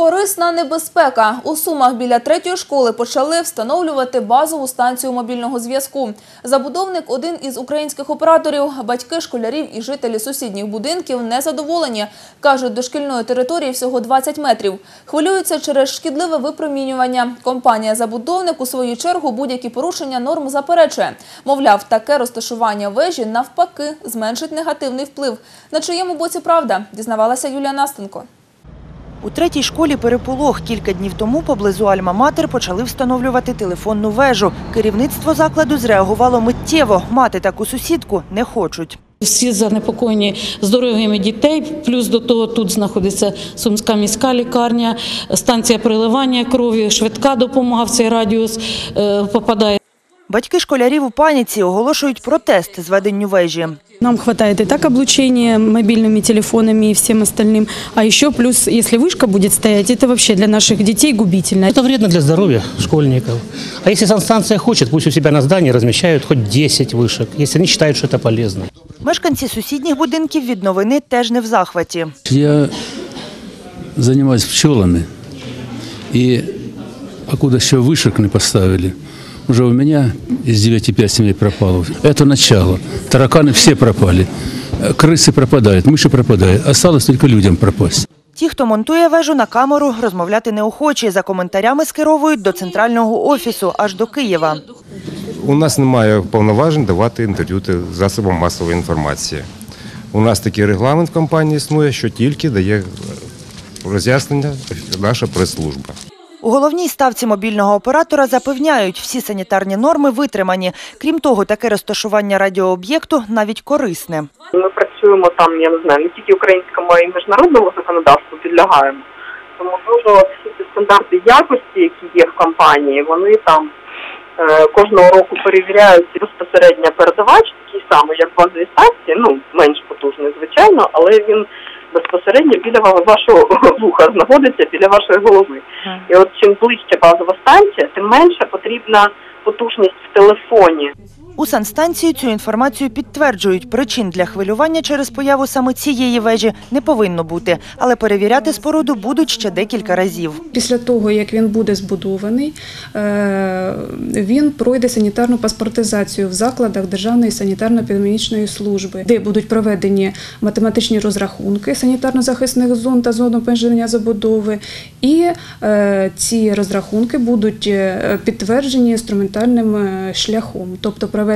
Корисна небезпека. У Сумах біля третьої школи почали встановлювати базову станцію мобільного зв'язку. Забудовник – один із українських операторів. Батьки школярів і жителі сусідніх будинків незадоволені. Кажуть, до шкільної території всього 20 метрів. Хвилюються через шкідливе випромінювання. Компанія-забудовник у свою чергу будь-які порушення норм заперечує. Мовляв, таке розташування вежі навпаки зменшить негативний вплив. На чиєму боці правда, дізнавалася Юлія Настенко. У третій школі переполох. Кілька днів тому поблизу Альма-Матер почали встановлювати телефонну вежу. Керівництво закладу зреагувало миттєво. Мати таку сусідку не хочуть. Всі занепокоєні здоров'ями дітей. Плюс до того тут знаходиться Сумська міська лікарня, станція приливання крові, швидка допомога в цей радіус е, попадає. Батьки школярів у паніці оголошують протест зведенню вежі. Нам хватает и так облучения мобильными телефонами и всем остальным. А еще плюс, если вышка будет стоять, это вообще для наших детей губительно. Это вредно для здоровья школьников. А если санстанция хочет, пусть у себя на здании размещают хоть 10 вышек, если они считают, что это полезно. Мешканці сусідніх будинків від новини теж не в захваті. Я занимаюсь пчелами, и покуда еще вышек не поставили, уже у меня из 9 5 семей пропало. Это начало. Тараканы все пропали. Э, Крысы пропадают, мыши пропадают. Осталось только людям пропасть. Ті, хто монтує вежу на камеру, розмовляти неохочі. За коментарями скеровують до центрального офісу, аж до Києва. У нас немає повноважень давати інтерв'ю те- засобам масової інформації. У нас такий регламент в компанії існує, що тільки дає е, роз'яснення наша прес-служба. У головній ставці мобільного оператора запевняють, всі санітарні норми витримані. Крім того, таке розташування радіооб'єкту навіть корисне. Ми працюємо там, я не знаю, не тільки українському, а й міжнародному законодавству підлягаємо. Тому дуже всі ці стандарти якості, які є в компанії, вони там е, кожного року перевіряють безпосередньо передавач, такий самий, як базові станції, ну менш потужний, звичайно, але він безпосередньо біля ва- вашого вуха знаходиться біля вашої голови. І от чим ближче базова станція, тим менше потрібна потужність в телефоні. У санстанції цю інформацію підтверджують. Причин для хвилювання через появу саме цієї вежі не повинно бути, але перевіряти споруду будуть ще декілька разів. Після того, як він буде збудований, е, він пройде санітарну паспортизацію в закладах Державної санітарно-епідемічної служби, де будуть проведені математичні розрахунки санітарно-захисних зон та зон обмеження забудови. І е, ці розрахунки будуть е, підтверджені інструментальним шляхом, тобто проведені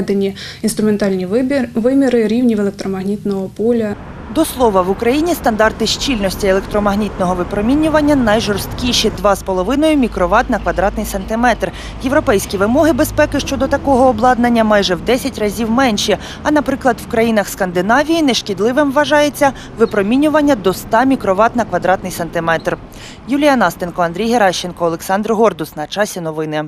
інструментальні вибір- виміри рівнів електромагнітного поля. До слова, в Україні стандарти щільності електромагнітного випромінювання найжорсткіші – 2,5 мікроват на квадратний сантиметр. Європейські вимоги безпеки щодо такого обладнання майже в 10 разів менші. А, наприклад, в країнах Скандинавії нешкідливим вважається випромінювання до 100 мікроват на квадратний сантиметр. Юлія Настенко, Андрій Геращенко, Олександр Гордус. На часі новини.